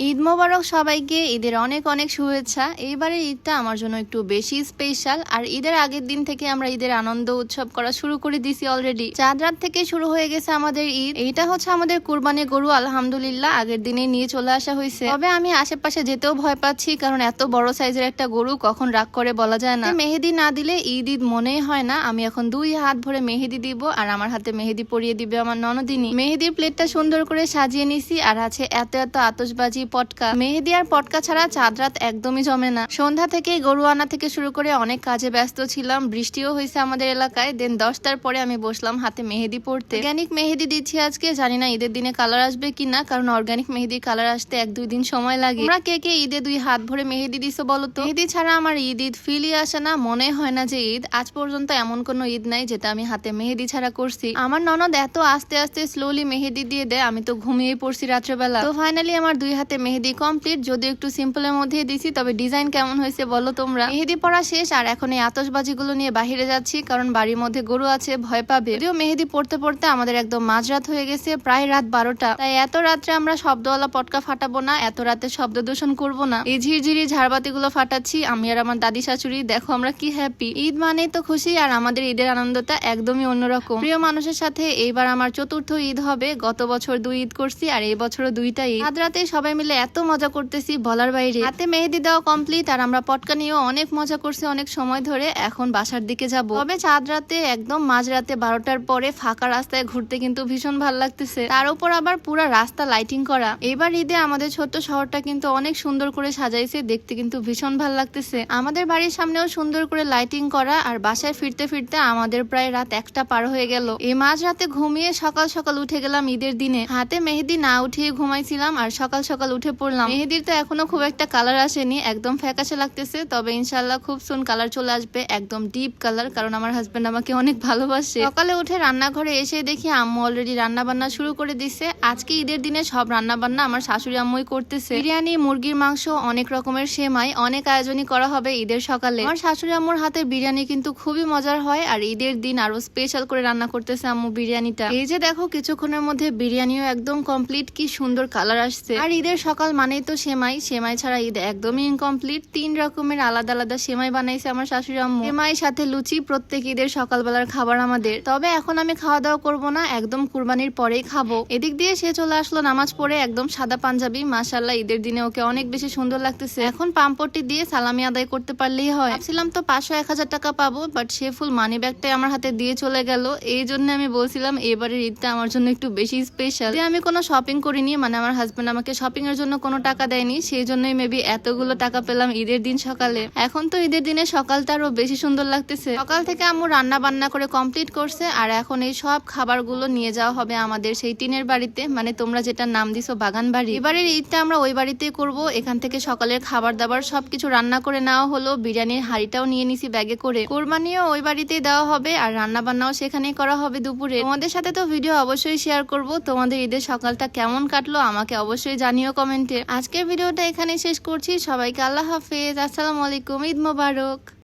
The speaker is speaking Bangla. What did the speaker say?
ঈদ মোবারক সবাইকে, ঈদের অনেক অনেক শুভেচ্ছা। এইবারের ঈদটা আমার জন্য একটু বেশি স্পেশাল আর ঈদের আগের দিন থেকে আমরা ঈদের আনন্দ উৎসব করা শুরু করে দিছি অলরেডি চাঁদ রাত থেকে শুরু হয়ে গেছে আমাদের ঈদ। এইটা হচ্ছে আমাদের কুরবানি গরু, আলহামদুলিল্লাহ, আগের দিনে নিয়ে চলে আসা হয়েছে। তবে আমি আশেপাশে যেতেও ভয় পাচ্ছি, কারণ এত বড় সাইজের একটা গরু কখন রাগ করে বলা যায় না। মেহেদি না দিলে ঈদ ঈদ মনেই হয় না। আমি এখন দুই হাত ভরে মেহেদি দিব, আর আমার হাতে মেহেদি পরিয়ে দিবে আমার ননদিনী। মেহেদির প্লেটটা সুন্দর করে সাজিয়ে নিছি, আর আছে এত এত আতশবাজি পটকা। মেহেদি আর পটকা ছাড়া চাঁদ রাত একদমই জমে না। সন্ধ্যা থেকে গরু আনা থেকে শুরু করে অনেক কাজে ব্যস্ত ছিলাম। বৃষ্টিও হয়েছে আমাদের এলাকায়। দেন দশটার পরে আমি বসলাম হাতে মেহেদি পড়তে। অর্গানিক মেহেদি দিচ্ছি আজকে। জানি না ঈদের দিনে কালার আসবে কিনা, কারণ অর্গানিক মেহেদি কালার আসতে এক দুই দিন সময় লাগে। তোমরা কে কে ঈদে দুই হাত ভরে মেহেদি দিছো বলো তো? মেহেদি ছাড়া আমার ঈদ ঈদ ফিলই আসে না। মনে হয় না যে ঈদ। আজ পর্যন্ত এমন কোনো ঈদ নাই যেটা আমি হাতে মেহেদি ছাড়া করছি। আমার ননদ এত আস্তে আস্তে স্লোলি মেহেদি দিয়ে দেয়, আমি তো ঘুমিয়ে পড়ছি রাত্রেবেলা। তো ফাইনালি আমার দুই হাতে মেহেদি কমপ্লিট যদিও একটু সিম্পলের মধ্যে দিছি, তবে ডিজাইন কেমন হয়েছে বলো তোমরা। মেহেদি পড়া শেষ, আর এখন এই আতশবাজি গুলো নিয়ে বাহিরে যাচ্ছি, কারণ বাড়ির মধ্যে গরু আছে, ভয় পাবে। যদিও মেহেদি পড়তে পড়তে আমাদের একদম মাঝরাত হয়ে গেছে, প্রায় রাত বারোটা। তাই এত রাত্রে আমরা শব্দওয়ালা পটকা ফাটাবো না, এত রাতে শব্দ দূষণ করব না। এই ঝিরঝিরি ঝাড়বাতি গুলো ফাটাচ্ছি, আমি আর আমার দাদি শাশুড়ি, দেখো আমরা কি হ্যাপি ঈদ মানেই তো খুশি, আর আমাদের ঈদের আনন্দটা একদমই অন্যরকম। প্রিয় মানুষের সাথে এইবার আমার চতুর্থ ঈদ হবে, গত বছর দুই ঈদ করছি, আর এই বছরও দুইটা ঈদ। রাতে সবাই মিলে এত মজা করতেছি বলার বাইরে। হাতে মেহেদি দেওয়া কমপ্লিট আর আমরা পটকা নিয়েও অনেক মজা করছি অনেক সময় ধরে। এখন বাসার দিকে যাব। তবে চাঁদ রাতে একদম মাঝরাতে বারোটার পরে ফাঁকা রাস্তায় ঘুরতে কিন্তু ভীষণ ভালো লাগতেছে। তার উপর আবার পুরো রাস্তা লাইটিং করা। এবার ঈদে আমাদের ছোট্ট শহরটা কিন্তু অনেক সুন্দর করে সাজাইছে, দেখতে কিন্তু ভীষণ ভালো লাগতেছে। আমাদের বাড়ির সামনেও সুন্দর করে লাইটিং করা আর বাসায় ফিরতে ফিরতে আমাদের প্রায় রাত একটা পার হয়ে গেল। এই মাঝ রাতে ঘুমিয়ে সকাল সকাল উঠে গেলাম ঈদের দিনে। হাতে মেহেদি না উঠিয়ে ঘুমাইছিলাম আর সকাল সকাল উঠে পড়লাম। মেহেদির তো এখনও খুব একটা কালার আসেনি, একদম ফ্যাকাশে লাগতেছে। তবে ইনশাল্লাহ খুব সুন কালার চলে আসবে, একদম ডিপ কালার কারণ আমার হাজবেন্ড আমাকে অনেক ভালোবাসে। সকালে উঠে রান্নাঘরে এসে দেখি আম্মু অলরেডি রান্না বান্না শুরু করে দিছে। আজকে ঈদের দিনে সব রান্না বান্না আমার শাশুড়ি আম্মুই করতেছে। বিরিয়ানি, মুরগির মাংস, অনেক রকমের সেমাই, অনেক আয়োজনই করা হবে ঈদের সকালে। আমার শাশুড়ি আম্মুর হাতের বিরিয়ানি কিন্তু খুবই মজার হয়, আর ঈদের দিন আরও স্পেশাল করে রান্না করতেছে আম্মু বিরিয়ানিটা। এই যে দেখো, কিছুক্ষণের মধ্যে বিরিয়ানিও একদম কমপ্লিট কি সুন্দর কালার আসছে। আর ঈদের সকাল মানেই তো সেমাই। সেমাই ছাড়া ঈদ একদমই ইনকমপ্লিট তিন রকমের আলাদা আলাদা সেমাই বানাইছে আমার শাশুড়ি আম্মু। সেমাই, সাথে লুচি, প্রত্যেক ঈদের সকালবেলার খাবার আমাদের। তবে এখন আমি খাওয়া দাওয়া করব না, একদম কুরবানির পরেই খাব। এদিক দিয়ে সে চলে আসলো নামাজ পড়ে একদম সাদা পাঞ্জাবি। মাসাল্লাহ ঈদের দিনে ওকে অনেক বেশি সুন্দর লাগতেছে। এখন পাম্পটি দিয়ে সালামি আদায় করতে পারলেই হয়। ভাবছিলাম তো পাঁচশো এক হাজার টাকা পাবো বাট সে ফুল মানি ব্যাগটাই আমার হাতে দিয়ে চলে গেল। এই জন্য আমি বলছিলাম, এবারের ঈদটা আমার জন্য একটু বেশি স্পেশাল আমি কোনো শপিং করিনি মানে আমার হাজব্যান্ড আমাকে শপিং এর জন্য কোনো টাকা দেয়নি, সেই জন্যই মেবি এতগুলো টাকা পেলাম ঈদের দিন সকালে। এখন তো ঈদের দিনে সকালটা আরও বেশি সুন্দর লাগতেছে। সকাল থেকে আম্মু রান্না বান্না করে কমপ্লিট করছে, আর এখন এই সব খাবারগুলো নিয়ে যাওয়া হবে আমাদের সেই টিনের বাড়িতে। মানে তোমরা যেটা নাম দিছো, বাগান বাড়ি। এবারের ঈদটা আমরা ওই বাড়িতেই করব। এখান থেকে সকালের খাবার দাবার সবকিছু রান্না করে নেওয়া হলো। বিরিয়ানির হাড়িটাও নিয়ে নিছি ব্যাগে করে। কোরবানিও ওই বাড়িতেই দেওয়া হবে, আর রান্না বান্নাও সেখানেই করা হবে দুপুরে। তোমাদের সাথে তো ভিডিও অবশ্যই শেয়ার করব। তোমাদের ঈদের সকালটা কেমন কাটলো আমাকে অবশ্যই জানিও কমেন্টে। আজকের ভিডিওটা এখানে শেষ করছি। সবাইকে আল্লাহ হাফেজ। আসসালামু আলাইকুম। ঈদ মোবারক।